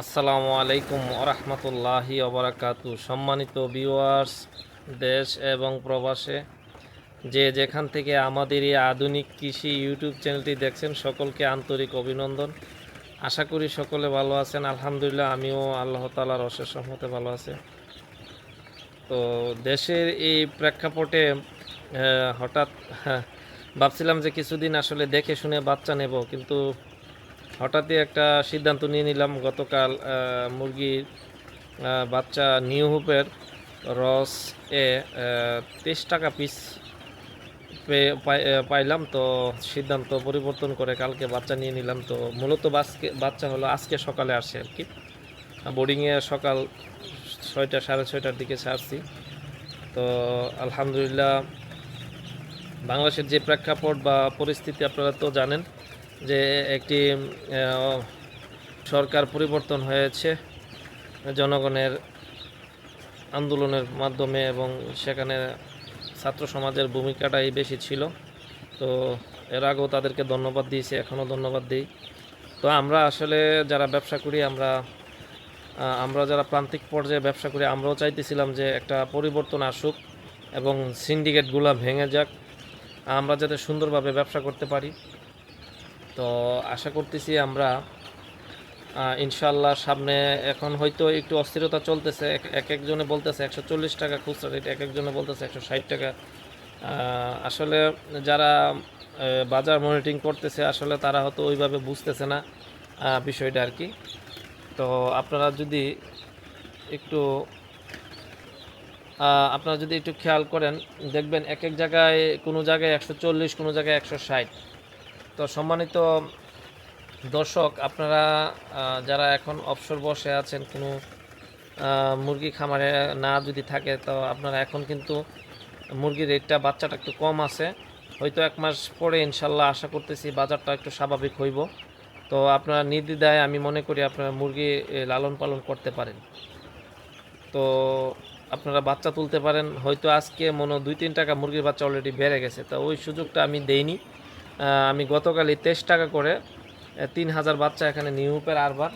আসসালামু আলাইকুম ওরহমতুল্লাহি ওবরাকাতু। সম্মানিত ভিউয়ার্স দেশ এবং প্রবাসে যে যেখান থেকে আমাদের এই আধুনিক কৃষি ইউটিউব চ্যানেলটি দেখছেন সকলকে আন্তরিক অভিনন্দন। আশা করি সকলে ভালো আছেন। আলহামদুলিল্লাহ আমিও আল্লাহ তালার অশেষ রহমতে ভালো আছে। তো দেশের এই প্রেক্ষাপটে হঠাৎ হ্যাঁ, ভাবছিলাম যে কিছুদিন আসলে দেখে শুনে বাচ্চা নেব কিন্তু হঠাৎই একটা সিদ্ধান্ত নিয়ে নিলাম, গতকাল মুরগির বাচ্চা নিউ হুপের রস এ তেইশ টাকা পিস পাইলাম। তো সিদ্ধান্ত পরিবর্তন করে কালকে বাচ্চা নিয়ে নিলাম। তো মূলত বাসকে, বাচ্চা হলো আজকে সকালে আসে আর কি। বোর্ডিংয়ে সকাল ছয়টা, সাড়ে ছয়টার দিকে ছাড়ছি তো আলহামদুলিল্লাহ, বাংলাদেশের যে প্রেক্ষাপট বা পরিস্থিতি আপনারা তো জানেন যে একটি সরকার পরিবর্তন হয়েছে জনগণের আন্দোলনের মাধ্যমে এবং সেখানে ছাত্র সমাজের ভূমিকাটাই বেশি ছিল। তো এর আগেও তাদেরকে ধন্যবাদ দিয়েছি, এখনও ধন্যবাদ দিই। তো আমরা আসলে যারা ব্যবসা করি, আমরা আমরা যারা প্রান্তিক পর্যায়ে ব্যবসা করি, আমরাও চাইতেছিলাম যে একটা পরিবর্তন আসুক এবং সিন্ডিকেটগুলো ভেঙে যাক। আমরা যাতে সুন্দরভাবে ব্যবসা করতে পারি। তো আশা করতেছি আমরা ইনশাল্লাহ সামনে এখন হয়তো একটু অস্থিরতা চলতেছে। এক একজনে বলতেছে একশো চল্লিশ টাকা খুচরা রেট এক একজনে বলতেছে একশো ষাট টাকা। আসলে যারা বাজার মনিটরিং করতেছে, আসলে তারা হয়তো ওইভাবে বুঝতেছে না বিষয়টা আর কি। তো আপনারা যদি একটু আপনারা যদি একটু খেয়াল করেন, দেখবেন এক এক জায়গায় কোনো জায়গায় একশো চল্লিশ, কোনো জায়গায় একশো ষাট। তো সম্মানিত দর্শক, আপনারা যারা এখন অবসর বসে আছেন, কোনো মুরগি খামারে না যদি থাকে, তো আপনারা এখন কিন্তু মুরগির রেটটা বাচ্চাটা একটু কম আছে। হয়তো এক মাস পরে, ইনশাল্লাহ, আশা করতেছি বাজারটা একটু স্বাভাবিক হইব। তো আপনারা নির্দ্বিধায়, আমি মনে করি, আপনারা মুরগি লালন পালন করতে পারেন। তো আপনারা বাচ্চা তুলতে পারেন। হয়তো আজকে মনে দুই, তিন টাকা মুরগির বাচ্চা অলরেডি বেড়ে গেছে। তো ওই সুযোগটা আমি দেইনি। আমি গতকালই তেইশ টাকা করে তিন হাজার বাচ্চা এখানে নিউপের আরবার।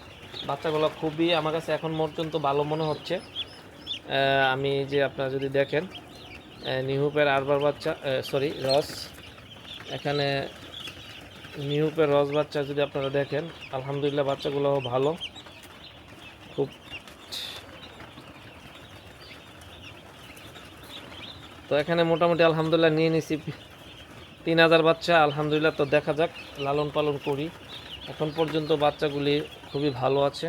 বাচ্চাগুলো খুবই আমার কাছে এখন পর্যন্ত ভালো মনে হচ্ছে। আমি যে আপনারা যদি দেখেন নিহুপের আরবার বাচ্চা সরি রস। এখানে নিহুপের রস বাচ্চা যদি আপনারা দেখেন, আলহামদুলিল্লাহ বাচ্চাগুলো ভালো। খুব তো এখানে মোটামুটি আলহামদুলিল্লাহ নিয়ে নিছি। তিন হাজার বাচ্চা, আলহামদুলিল্লাহ। তো দেখা যাক, লালন পালন করি। এখন পর্যন্ত বাচ্চাগুলি খুবই ভালো আছে।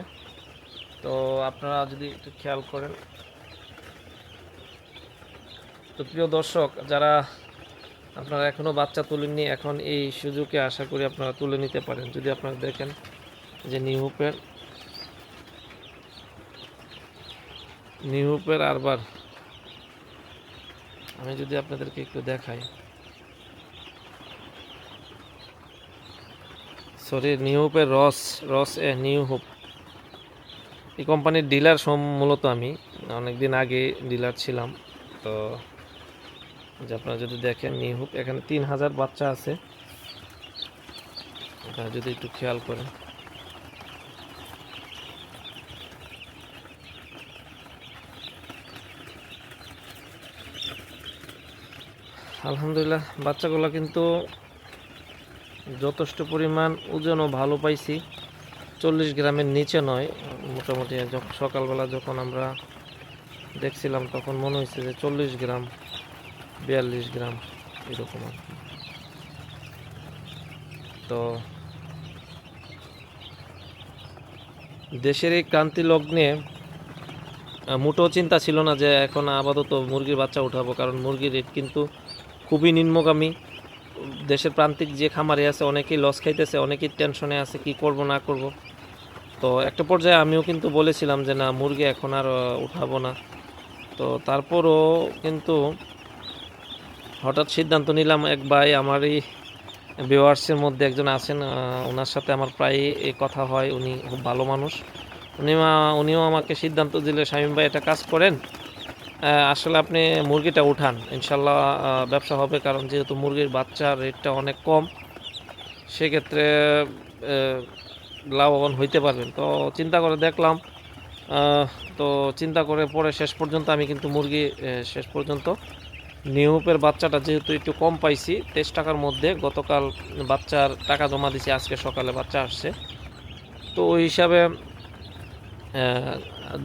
তো আপনারা যদি একটু খেয়াল করেন। তো প্রিয় দর্শক, যারা আপনারা এখনও বাচ্চা তুলেননি, এখন এই সুযোগে আশা করি আপনারা তুলে নিতে পারেন। যদি আপনারা দেখেন যে নিহুপের নিহুপের আরবার, আমি যদি আপনাদেরকে একটু দেখাই। সরি নিউপের রস রস এ নিউ হোপ এই কোম্পানির ডিলার মূলত আমি। অনেকদিন আগে ডিলার ছিলাম। তো যে আপনারা যদি দেখেন নিউ হোপ এখানে তিন হাজার বাচ্চা আছে। আপনারা যদি একটু খেয়াল করেন। আলহামদুলিল্লাহ, বাচ্চাগুলো কিন্তু যথেষ্ট পরিমাণ ওজনও ভালো পাইছি। চল্লিশ গ্রামের নিচে নয়। মোটামুটি সকালবেলা যখন আমরা দেখছিলাম, তখন মনে হয়েছে যে চল্লিশ গ্রাম, বিয়াল্লিশ গ্রাম এরকম তো দেশের এই ক্রান্তি লগ্নে মোটেও চিন্তা ছিল না যে এখন আপাতত মুরগির বাচ্চা উঠাবো, কারণ মুরগির রেট কিন্তু খুবই নিম্নগামী। দেশের প্রান্তিক যে খামারে আছে, অনেকেই লস খাইতেছে, অনেকেই টেনশনে আছে, কি করব, না করব। তো একটা পর্যায়ে আমিও কিন্তু বলেছিলাম যে, না, মুরগি এখন আর উঠাবো না। তো তারপরও কিন্তু হঠাৎ সিদ্ধান্ত নিলাম, এক ভাই আমারই ভিওয়ার্সের মধ্যে একজন আছেন ওনার সাথে আমার প্রায় কথা হয়, উনি খুব ভালো মানুষ। উনি উনিও আমাকে সিদ্ধান্ত দিলে, শামীম ভাই একটা কাজ করেন আসলে আপনি মুরগিটা উঠান। ইনশাল্লাহ ব্যবসা হবে কারণ যেহেতু মুরগির বাচ্চার রেটটা অনেক কম, সেক্ষেত্রে লাভবান হইতে পারবেন। তো চিন্তা করে দেখলাম তো চিন্তা করে পরে শেষ পর্যন্ত আমি কিন্তু মুরগি শেষ পর্যন্ত নিউপের বাচ্চাটা যেহেতু একটু কম পাইছি, তেইশ টাকার মধ্যে গতকাল বাচ্চার টাকা জমা দিছি, আজকে সকালে বাচ্চা আসছে। তো ওই হিসাবে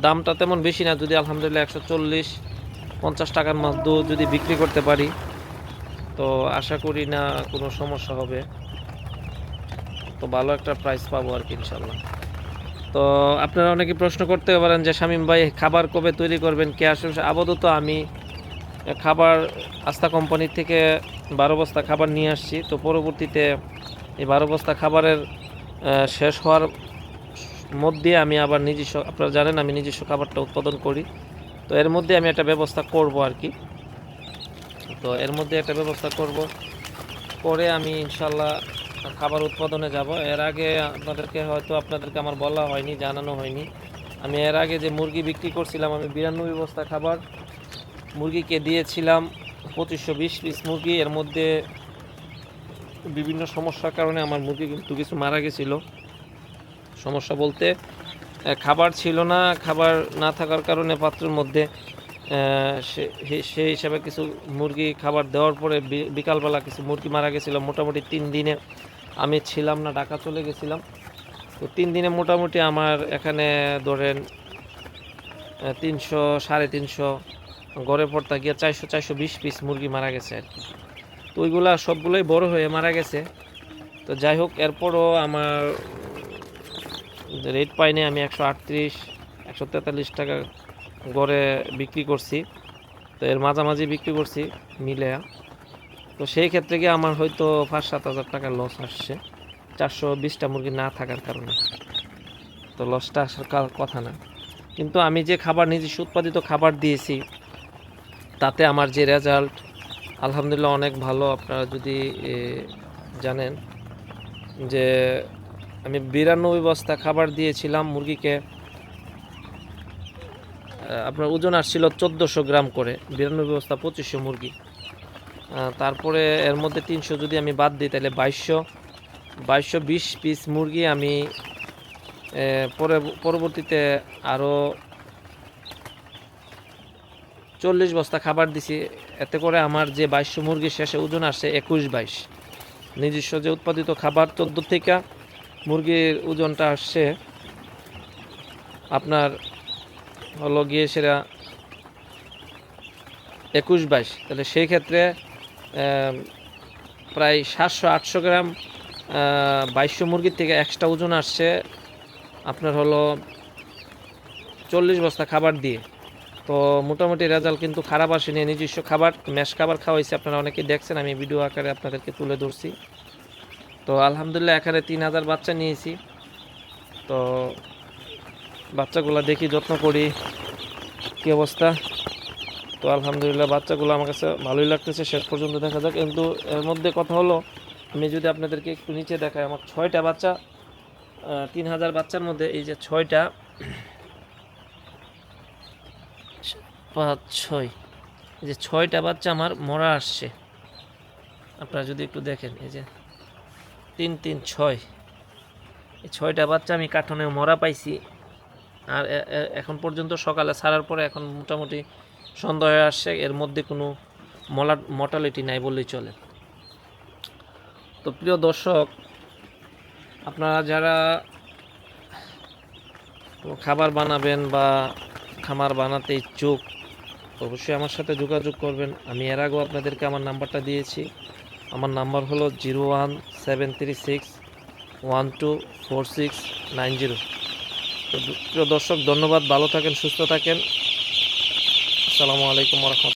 দামটা তেমন বেশি না, যদি আলহামদুলিল্লাহ একশো চল্লিশ, পঞ্চাশ টাকার মধ্যে যদি বিক্রি করতে পারি, তো আশা করি না কোনো সমস্যা হবে। তো ভালো একটা প্রাইস পাবো আর কি ইনশাল্লাহ তো আপনারা অনেকে প্রশ্ন করতে পারেন যে, শামীম ভাই, খাবার কবে তৈরি করবেন? কে আসবে আপাতত আমি খাবার আস্থা কোম্পানি থেকে বারো বস্তা খাবার নিয়ে আসছি। তো পরবর্তীতে এই বারো বস্তা খাবারের শেষ হওয়ার মধ্যে আমি আবার নিজস্ব, আপনারা জানেন আমি নিজস্ব খাবারটা উৎপাদন করি। তো এর মধ্যে আমি একটা ব্যবস্থা করব আর কি। তো এর মধ্যে একটা ব্যবস্থা করব। করে আমি ইনশাল্লাহ খাবার উৎপাদনে যাব। এর আগে আপনাদেরকে হয়তো আপনাদেরকে আমার বলা হয়নি, জানানো হয়নি। আমি এর আগে যে মুরগি বিক্রি করছিলাম, আমি বিরানব্বই বস্তা খাবার মুরগিকে দিয়েছিলাম, পঁচিশশো বিশ পিস মুরগি। এর মধ্যে বিভিন্ন সমস্যার কারণে আমার মুরগি কিন্তু কিছু মারা গেছিল। সমস্যা বলতে খাবার ছিল না, খাবার না থাকার কারণে পাত্রের মধ্যে সেই হিসাবে কিছু মুরগি খাবার দেওয়ার পরে বিকালবেলা কিছু মুরগি মারা গেছিল। মোটামুটি তিন দিনে আমি ছিলাম না, ঢাকা চলে গেছিলাম। তো তিন দিনে মোটামুটি আমার এখানে ধরেন তিনশো, সাড়ে তিনশো, গড়ে পড়তা গিয়ে চারশো চারশো বিশ পিস মুরগি মারা গেছে আর কি। তো ওইগুলা সবগুলোই বড় হয়ে মারা গেছে। তো যাই হোক, এরপরও আমার রেট পাইনি, আমি একশো আটত্রিশ, একশো তেতাল্লিশ টাকা গড়ে বিক্রি করছি। তো এর মাঝামাঝি বিক্রি করছি মিলে। তো সেই ক্ষেত্রে গিয়ে আমার হয়তো পাঁচ সাত হাজার টাকা লস আসছে। চারশো বিশটা মুরগি না থাকার কারণে। তো লসটা আসার কথা না। কিন্তু আমি যে খাবার নিজস্ব উৎপাদিত খাবার দিয়েছি, তাতে আমার যে রেজাল্ট আলহামদুলিল্লাহ অনেক ভালো। আপনারা যদি জানেন যে আমি বিরানব্বই বস্তা খাবার দিয়েছিলাম মুরগিকে। আপনার ওজন আসছিল চোদ্দোশো গ্রাম করে, বিরানব্বই বস্তা পঁচিশশো মুরগি। তারপরে এর মধ্যে তিনশো যদি আমি বাদ দিই, তাহলে বাইশশো। বাইশশো বিশ পিস মুরগি আমি পরে, পরবর্তীতে আরও চল্লিশ বস্তা খাবার দিছি। এতে করে আমার যে বাইশশো মুরগি শেষে ওজন আসছে একুশ বাইশ। নিজস্ব যে উৎপাদিত খাবার চোদ্দ থেকে মুরগির ওজনটা আসছে। আপনার হলো গিয়ে সেটা একুশ বাইশ। তাহলে সেই ক্ষেত্রে প্রায় সাতশো, আটশো গ্রাম বাইশশো মুরগির থেকে এক্সট্রা ওজন আসছে আপনার হলো চল্লিশ বস্তা খাবার দিয়ে। তো মোটামুটি রেজাল্ট কিন্তু খারাপ আসেনি, নিজস্ব খাবার ম্যাশ খাবার খাওয়াইছে। আপনারা অনেকেই দেখছেন, আমি ভিডিও আকারে আপনাদেরকে তুলে ধরছি। তো আলহামদুলিল্লাহ এখানে তিন হাজার বাচ্চা নিয়েছি। তো বাচ্চাগুলো দেখি, যত্ন করি, কী অবস্থা? তো আলহামদুলিল্লাহ বাচ্চাগুলো আমার কাছে ভালোই লাগতেছে। শেষ পর্যন্ত দেখা যাক। কিন্তু এর মধ্যে কথা হলো, আমি যদি আপনাদেরকে একটু নিচে দেখাই, আমার ছয়টা বাচ্চা তিন হাজার বাচ্চার মধ্যে এই যে ছয়টা, পাঁচ, ছয়, এই যে ছয়টা বাচ্চা আমার মরা আসছে। আপনারা যদি একটু দেখেন, এই যে তিন তিন, ছয়। এই ছয়টা বাচ্চা আমি কার্টনে মরা পাইছি। আর এখন পর্যন্ত সকালে ছাড়ার পরে এখন মোটামুটি সন্ধ্যা হয়ে আসছে, এর মধ্যে কোনো মলা মর্টালিটি নাই বললেই চলে। তো প্রিয় দর্শক, আপনারা যারা খাবার বানাবেন বা খামার বানাতে ইচ্ছুক, অবশ্যই আমার সাথে যোগাযোগ করবেন। আমি এর আগেও আপনাদেরকে আমার নাম্বারটা দিয়েছি। আমার নাম্বার হলো zero one seven three six one two four six nine zero. তো প্রিয় দর্শক, ধন্যবাদ, ভালো থাকেন, সুস্থ থাকেন। আসসালামু আলাইকুম রহমতুল্লাহ।